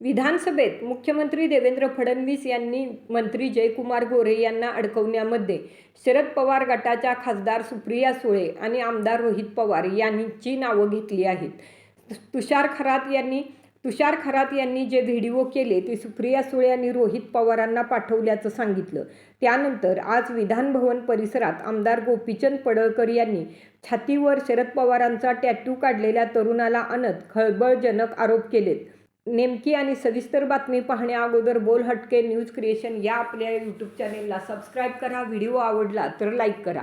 विधानसभेत मुख्यमंत्री देवेंद्र फडणवीस यांनी मंत्री जयकुमार गोरे यांना अडकवण्यामध्ये शरद पवार गटाच्या खासदार सुप्रिया सुळे आणि आमदार रोहित पवार यांची नावं घेतली आहेत. तुषार खरात यांनी तुषार खरात यांनी जे व्हिडिओ केले ते सुप्रिया सुळे आणि रोहित पवारांना पाठवल्याचं सांगितलं. त्यानंतर आज विधानभवन परिसरात आमदार गोपीचंद पडळकर यांनी छातीवर शरद पवारांचा टॅटू काढलेल्या तरुणाला आणत खळबळजनक आरोप केलेत. नेमकी आणि सविस्तर बातमी पाहण्या अगोदर बोल हटके न्यूज क्रिएशन या आपल्या यूट्यूब चॅनेलला सबस्क्राईब करा. व्हिडिओ आवडला तर लाईक करा.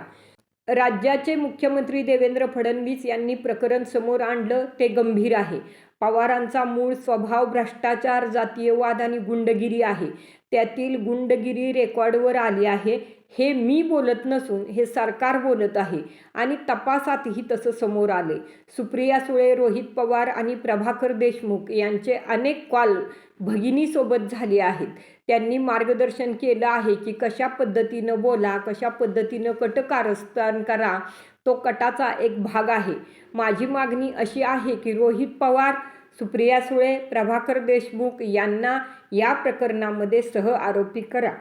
राज्याचे मुख्यमंत्री देवेंद्र फडणवीस यांनी प्रकरण समोर आणलं ते गंभीर आहे. पवारांचा मूळ स्वभाव भ्रष्टाचार जातीयवाद आणि गुंडगिरी आहे. त्यातील गुंडगिरी रेकॉर्डवर आली आहे. हे मी बोलत नसून हे सरकार बोलत आहे. आणि तपासातही तसं समोर आले. सुप्रिया सुळे रोहित पवार आणि प्रभाकर देशमुख यांचे अनेक कॉल भगिनीसोबत झाले आहेत. त्यांनी मार्गदर्शन केलं आहे की कशा पद्धतीनं बोला कशा पद्धतीनं कटकारस्थान करा तो कटाचा एक भाग आहे. माझी मागणी अशी आहे की रोहित पवार सुप्रिया सुळे प्रभाकर देशमुख यांना या प्रकरणामध्ये सह आरोपी करा.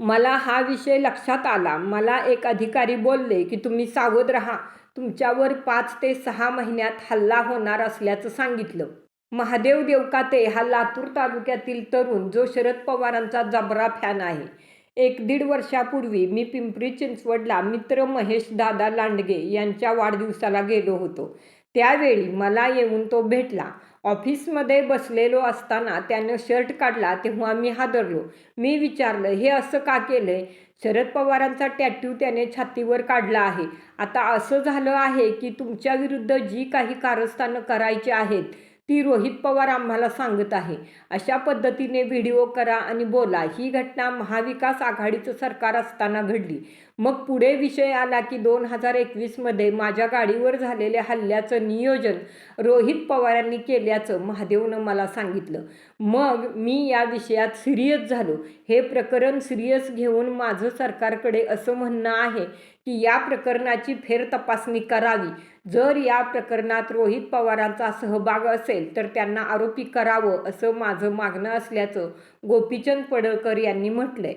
मला हा विषय लक्षात आला. मला एक अधिकारी बोलले की तुम्ही सावध राहा. तुमच्यावर पाच ते सहा महिन्यात हल्ला होणार असल्याचं सांगितलं. महादेव देवकाते हा लातूर तालुक्यातील तरुण जो शरद पवारांचा जबरा फॅन आहे. एक दीड वर्षापूर्वी मी पिंपरी चिंचवडला मित्र महेश दादा लांडगे यांच्या वाढदिवसाला गेलो होतो. त्यावेळी मला येऊन तो भेटला. ऑफिसमध्ये बसलेलो असताना त्यानं शर्ट काढला तेव्हा मी हादरलो. मी विचारलं हे असं का केलंय? शरद पवारांचा टॅट्यू त्याने छातीवर काढला आहे. आता असं झालं आहे की तुमच्या विरुद्ध जी काही कारस्थानं करायची आहेत ती रोहित पवार आम्हाला सांगत आहे. अशा पद्धतीने व्हिडिओ करा आणि बोला. ही घटना महाविकास आघाडीचं सरकार असताना घडली. मग पुढे विषय आला की दोन हजार एकवीसमध्ये माझ्या गाडीवर झालेल्या हल्ल्याचं नियोजन रोहित पवारांनी केल्याचं महादेवनं मला सांगितलं. मग मी या विषयात सिरियस झालो. हे प्रकरण सिरियस घेऊन माझं सरकारकडे असं म्हणणं आहे की या प्रकरणाची फेरतपासणी करावी. जर या प्रकरणात रोहित पवारांचा सहभाग असेल तर त्यांना आरोपी करावं असं माझं मागणं असल्याचं गोपीचंद पडळकर यांनी म्हटलंय.